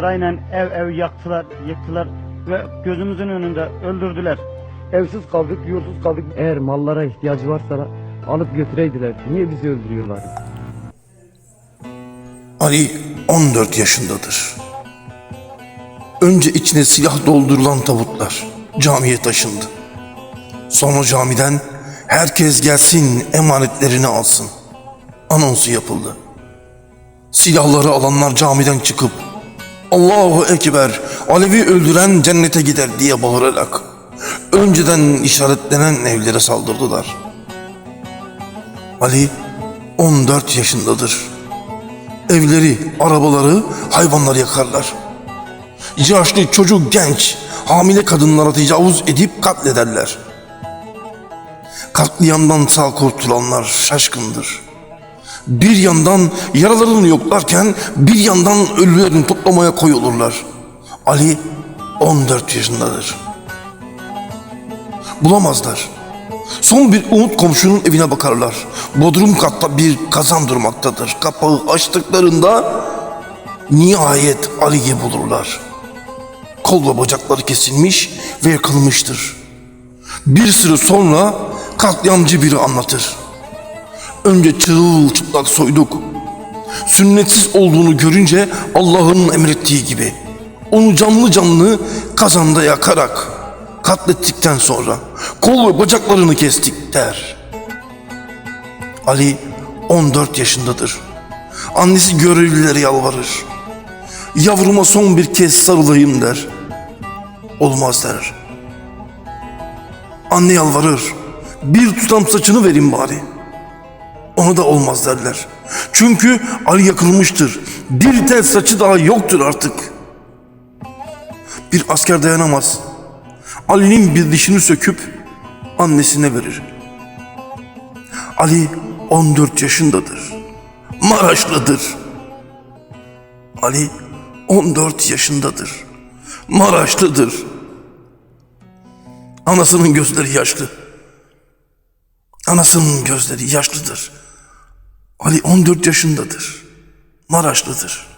sırayla ev ev yaktılar, yıktılar ve gözümüzün önünde öldürdüler. Evsiz kaldık, yursuz kaldık. Eğer mallara ihtiyacı varsa alıp götüreydiler. Niye bizi öldürüyorlar? Ali 14 yaşındadır. Önce içine silah doldurulan tabutlar camiye taşındı. Sonra camiden herkes gelsin emanetlerini alsın. Anonsu yapıldı. Silahları alanlar camiden çıkıp Allahu Ekber Alevi öldüren cennete gider diye bağırarak önceden işaretlenen evlere saldırdılar. Ali 14 yaşındadır. Evleri, arabaları, hayvanları yakarlar. Yaşlı, çocuk, genç, hamile kadınlara tecavüz edip katlederler. Katliamdan sağ kurtulanlar şaşkındır. Bir yandan yaralarını yoklarken bir yandan ölülerini toplamaya koyulurlar. Ali 14 yaşındadır. Bulamazlar. Son bir umut komşunun evine bakarlar. Bodrum katta bir kazan durmaktadır. Kapağı açtıklarında nihayet Ali'yi bulurlar. Kol ve bacakları kesilmiş ve yakılmıştır. Bir süre sonra katliamcı biri anlatır. Önce çırılçıplak soyduk. Sünnetsiz olduğunu görünce Allah'ın emrettiği gibi onu canlı canlı kazanda yakarak katlettikten sonra kol ve bacaklarını kestik der. Ali 14 yaşındadır. Annesi görevlilere yalvarır. Yavruma son bir kez sarılayım der. Olmaz der. Anne yalvarır. Bir tutam saçını verin bari. Ona da olmaz derler. Çünkü Ali yakılmıştır. Bir tel saçı daha yoktur artık. Bir asker dayanamaz. Ali'nin bir dişini söküp annesine verir. Ali 14 yaşındadır. Maraşlıdır. Ali 14 yaşındadır. Maraşlıdır. Anasının gözleri yaşlı. Anasının gözleri yaşlıdır. Ali 14 yaşındadır. Maraşlıdır.